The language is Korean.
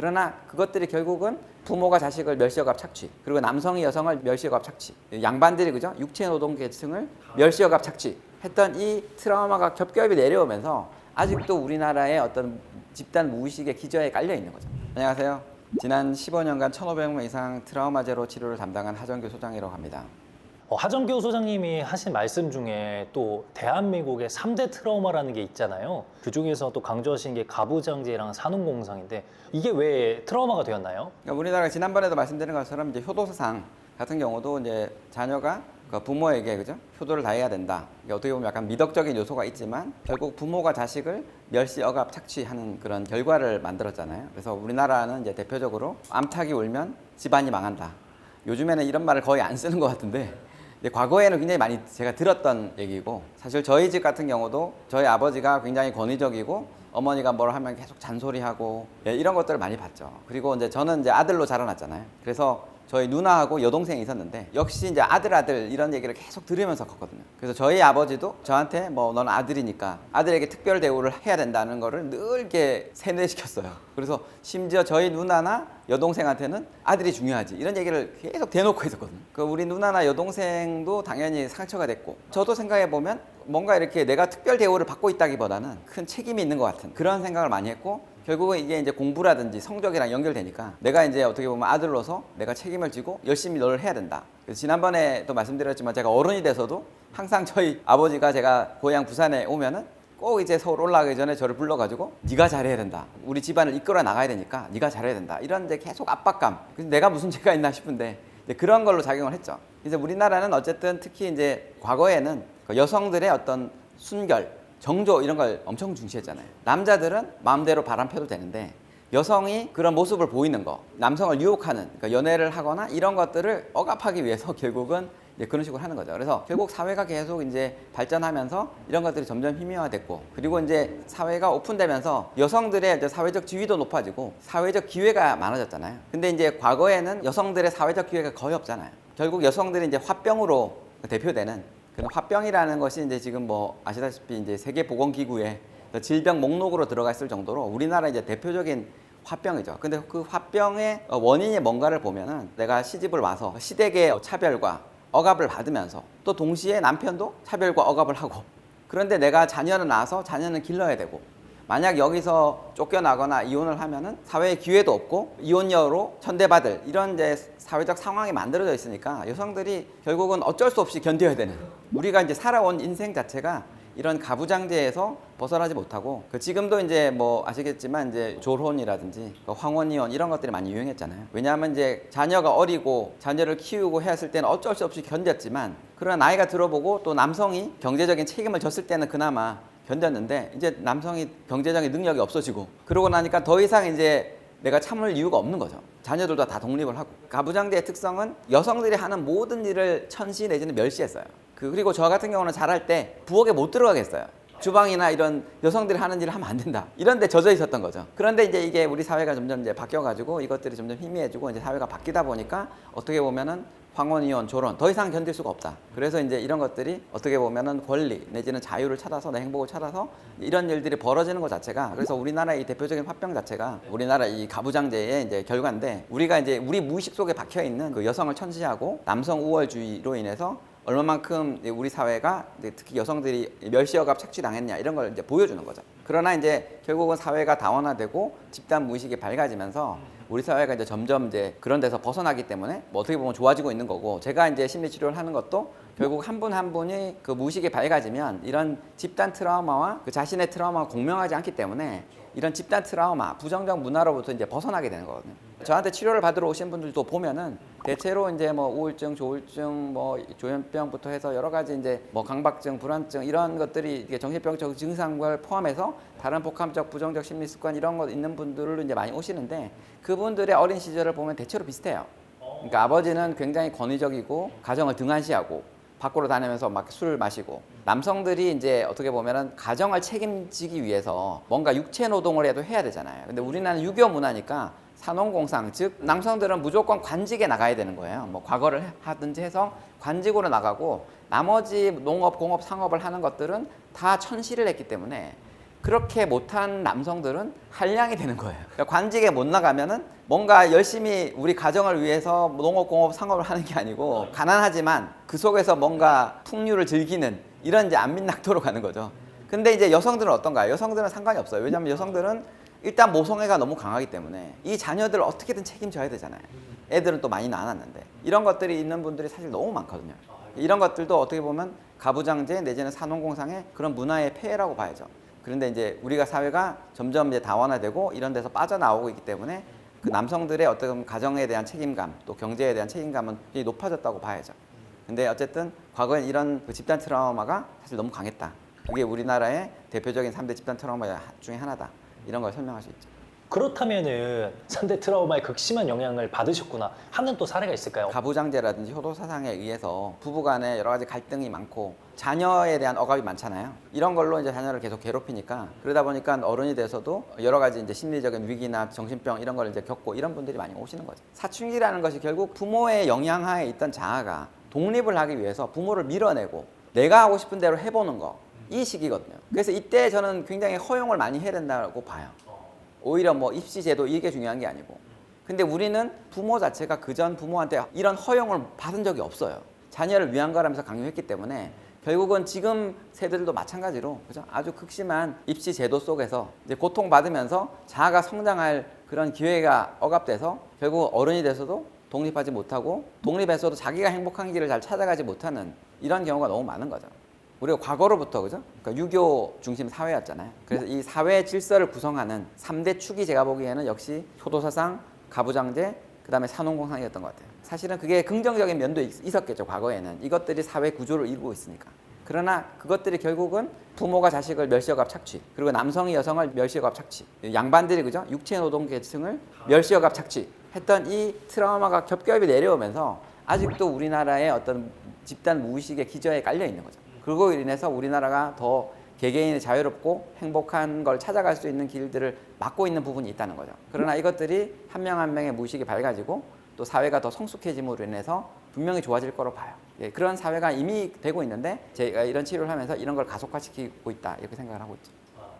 그러나 그것들이 결국은 부모가 자식을 멸시여갑 착취 그리고 남성이 여성을 멸시여갑 착취 양반들이 그죠 육체 노동 계층을 멸시여갑 착취 했던 이 트라우마가 겹겹이 내려오면서 아직도 우리나라의 어떤 집단 무의식의 기저에 깔려 있는 거죠. 안녕하세요. 지난 15년간 1,500명 이상 트라우마 제로 치료를 담당한 하정규 소장이라고 합니다. 어, 하정교 소장님이 하신 말씀 중에 또 대한민국의 3대 트라우마라는 게 있잖아요. 그 중에서 또 강조하신 게 가부장제랑 산후공상인데 이게 왜 트라우마가 되었나요? 그러니까 우리나라가 지난번에도 말씀드린 것처럼 이제 효도 사상 같은 경우도 이제 자녀가 그 부모에게 그죠 효도를 다해야 된다. 이게 어떻게 보면 약간 미덕적인 요소가 있지만 결국 부모가 자식을 멸시 억압 착취하는 그런 결과를 만들었잖아요. 그래서 우리나라는 이제 대표적으로 암탉이 울면 집안이 망한다. 요즘에는 이런 말을 거의 안 쓰는 것 같은데 이제 과거에는 굉장히 많이 제가 들었던 얘기고 사실 저희 집 같은 경우도 저희 아버지가 굉장히 권위적이고 어머니가 뭘 하면 계속 잔소리하고 예, 이런 것들을 많이 봤죠. 그리고 이제 저는 이제 아들로 자라났잖아요. 그래서 저희 누나하고 여동생이 있었는데 역시 이제 아들 아들 이런 얘기를 계속 들으면서 컸거든요. 그래서 저희 아버지도 저한테 뭐 너는 아들이니까 아들에게 특별 대우를 해야 된다는 거를 늘 이렇게 세뇌시켰어요. 그래서 심지어 저희 누나나 여동생한테는 아들이 중요하지 이런 얘기를 계속 대놓고 했었거든요. 그 우리 누나나 여동생도 당연히 상처가 됐고 저도 생각해 보면 뭔가 이렇게 내가 특별 대우를 받고 있다기보다는 큰 책임이 있는 것 같은 그런 생각을 많이 했고 결국은 이게 이제 공부라든지 성적이랑 연결되니까 내가 이제 어떻게 보면 아들로서 내가 책임을 지고 열심히 너를 해야 된다. 그래서 지난번에 또 말씀드렸지만 제가 어른이 돼서도 항상 저희 아버지가 제가 고향 부산에 오면은 꼭 이제 서울 올라가기 전에 저를 불러가지고 네가 잘해야 된다. 우리 집안을 이끌어 나가야 되니까 네가 잘해야 된다. 이런 이제 계속 압박감. 그래서 내가 무슨 죄가 있나 싶은데 이제 그런 걸로 작용을 했죠. 이제 우리나라는 어쨌든 특히 이제 과거에는 그 여성들의 어떤 순결, 정조 이런 걸 엄청 중시했잖아요. 남자들은 마음대로 바람 펴도 되는데 여성이 그런 모습을 보이는 거, 남성을 유혹하는 그러니까 연애를 하거나 이런 것들을 억압하기 위해서 결국은 이제 그런 식으로 하는 거죠. 그래서 결국 사회가 계속 이제 발전하면서 이런 것들이 점점 희미화됐고 그리고 이제 사회가 오픈되면서 여성들의 이제 사회적 지위도 높아지고 사회적 기회가 많아졌잖아요. 근데 이제 과거에는 여성들의 사회적 기회가 거의 없잖아요. 결국 여성들이 이제 화병으로 대표되는 그 화병이라는 것이 이제 지금 뭐 아시다시피 이제 세계보건기구의 질병 목록으로 들어가 있을 정도로 우리나라 이제 대표적인 화병이죠. 근데 그 화병의 원인이 뭔가를 보면은 내가 시집을 와서 시댁의 차별과 억압을 받으면서 또 동시에 남편도 차별과 억압을 하고 그런데 내가 자녀를 낳아서 자녀는 길러야 되고 만약 여기서 쫓겨나거나 이혼을 하면은 사회에 기회도 없고 이혼녀로 천대받을 이런 이제 사회적 상황이 만들어져 있으니까 여성들이 결국은 어쩔 수 없이 견뎌야 되는 우리가 이제 살아온 인생 자체가 이런 가부장제에서 벗어나지 못하고 그 지금도 이제 뭐 아시겠지만 이제 졸혼이라든지 그 황혼이혼 이런 것들이 많이 유행했잖아요. 왜냐하면 이제 자녀가 어리고 자녀를 키우고 했을 때는 어쩔 수 없이 견뎠지만 그러나 나이가 들어보고 또 남성이 경제적인 책임을 졌을 때는 그나마 견뎠는데 이제 남성이 경제적인 능력이 없어지고 그러고 나니까 더 이상 이제 내가 참을 이유가 없는 거죠. 자녀들도 다 독립을 하고 가부장제의 특성은 여성들이 하는 모든 일을 천시 내지는 멸시했어요. 그 그리고 저 같은 경우는 잘할 때 부엌에 못 들어가겠어요. 주방이나 이런 여성들이 하는 일을 하면 안 된다. 이런 데 젖어 있었던 거죠. 그런데 이제 이게 우리 사회가 점점 이제 바뀌어 가지고 이것들이 점점 희미해지고 이제 사회가 바뀌다 보니까 어떻게 보면은 황혼, 이혼, 졸혼 더 이상 견딜 수가 없다. 그래서 이제 이런 것들이 어떻게 보면은 권리 내지는 자유를 찾아서 내 행복을 찾아서 이런 일들이 벌어지는 것 자체가 그래서 우리나라의 이 대표적인 화병 자체가 우리나라 이 가부장제의 이제 결과인데 우리가 이제 우리 무의식 속에 박혀 있는 그 여성을 천시하고 남성 우월주의로 인해서 얼마만큼 우리 사회가 특히 여성들이 멸시여갑 착취당했냐 이런 걸 이제 보여주는 거죠. 그러나 이제 결국은 사회가 다원화되고 집단 무의식이 밝아지면서 우리 사회가 이제 점점 이제 그런 데서 벗어나기 때문에 뭐 어떻게 보면 좋아지고 있는 거고 제가 이제 심리 치료를 하는 것도 결국 한 분 한 분이 그 무의식이 밝아지면 이런 집단 트라우마와 그 자신의 트라우마가 공명하지 않기 때문에 이런 집단 트라우마, 부정적 문화로부터 이제 벗어나게 되는 거거든요. 저한테 치료를 받으러 오신 분들도 보면은 대체로 이제 뭐 우울증, 조울증, 뭐 조현병부터 해서 여러 가지 이제 뭐 강박증, 불안증 이런 것들이 이게 정신병적 증상을 포함해서 다른 복합적 부정적 심리 습관 이런 거 있는 분들로 이제 많이 오시는데 그분들의 어린 시절을 보면 대체로 비슷해요. 그러니까 아버지는 굉장히 권위적이고 가정을 등한시하고 밖으로 다니면서 막술 마시고 남성들이 이제 어떻게 보면은 가정을 책임지기 위해서 뭔가 육체 노동을 해도 해야 되잖아요. 근데 우리나라는 유교 문화니까 산업공상 즉 남성들은 무조건 관직에 나가야 되는 거예요. 뭐 과거를 하든지 해서 관직으로 나가고 나머지 농업, 공업, 상업을 하는 것들은 다 천시를 했기 때문에 그렇게 못한 남성들은 한량이 되는 거예요. 그러니까 관직에 못 나가면은 뭔가 열심히 우리 가정을 위해서 농업공업 상업을 하는 게 아니고 가난하지만 그 속에서 뭔가 풍류를 즐기는 이런 이제 안민낙도로 가는 거죠. 근데 이제 여성들은 어떤가요? 여성들은 상관이 없어요. 왜냐하면 여성들은 일단 모성애가 너무 강하기 때문에 이 자녀들을 어떻게든 책임져야 되잖아요. 애들은 또 많이 낳아놨는데 이런 것들이 있는 분들이 사실 너무 많거든요. 이런 것들도 어떻게 보면 가부장제 내지는 산업공상의 그런 문화의 폐해라고 봐야죠. 그런데 이제 우리가 사회가 점점 이제 다원화되고 이런 데서 빠져나오고 있기 때문에 그 남성들의 어떤 가정에 대한 책임감 또 경제에 대한 책임감은 굉장히 높아졌다고 봐야죠. 근데 어쨌든 과거엔 이런 그 집단 트라우마가 사실 너무 강했다. 그게 우리나라의 대표적인 3대 집단 트라우마 중에 하나다. 이런 걸 설명할 수 있죠. 그렇다면은 3대 트라우마에 극심한 영향을 받으셨구나 하는 또 사례가 있을까요? 가부장제라든지 효도 사상에 의해서 부부간에 여러 가지 갈등이 많고 자녀에 대한 억압이 많잖아요. 이런 걸로 이제 자녀를 계속 괴롭히니까 그러다 보니까 어른이 돼서도 여러 가지 이제 심리적인 위기나 정신병 이런 걸 이제 겪고 이런 분들이 많이 오시는 거죠. 사춘기라는 것이 결국 부모의 영향하에 있던 자아가 독립을 하기 위해서 부모를 밀어내고 내가 하고 싶은 대로 해보는 거. 이 시기거든요. 그래서 이때 저는 굉장히 허용을 많이 해야 된다고 봐요. 오히려 뭐 입시 제도 이게 중요한 게 아니고. 근데 우리는 부모 자체가 그전 부모한테 이런 허용을 받은 적이 없어요. 자녀를 위한 거라면서 강요했기 때문에 결국은 지금 세대들도 마찬가지로 그죠? 아주 극심한 입시 제도 속에서 이제 고통 받으면서 자아가 성장할 그런 기회가 억압돼서 결국 어른이 돼서도 독립하지 못하고 독립해서도 자기가 행복한 길을 잘 찾아가지 못하는 이런 경우가 너무 많은 거죠. 우리가 과거로부터 그죠? 그러니까 유교 중심 사회였잖아요. 그래서 이 사회 질서를 구성하는 삼대 축이 제가 보기에는 역시 효도사상, 가부장제, 그다음에 산업공상이었던 것 같아요. 사실은 그게 긍정적인 면도 있- 있었겠죠. 과거에는 이것들이 사회 구조를 이루고 있으니까. 그러나 그것들이 결국은 부모가 자식을 멸시억압 착취, 그리고 남성이 여성을 멸시억압 착취, 양반들이 그죠? 육체 노동 계층을 멸시억압 착취 했던 이 트라우마가 겹겹이 내려오면서 아직도 우리나라의 어떤 집단 무의식의 기저에 깔려 있는 거죠. 그리고 인해서 우리나라가 더 개개인이 자유롭고 행복한 걸 찾아갈 수 있는 길들을 막고 있는 부분이 있다는 거죠. 그러나 이것들이 한 명 한 명의 무의식이 밝아지고 또 사회가 더 성숙해짐으로 인해서 분명히 좋아질 거로 봐요. 예, 그런 사회가 이미 되고 있는데 제가 이런 치료를 하면서 이런 걸 가속화시키고 있다 이렇게 생각을 하고 있죠.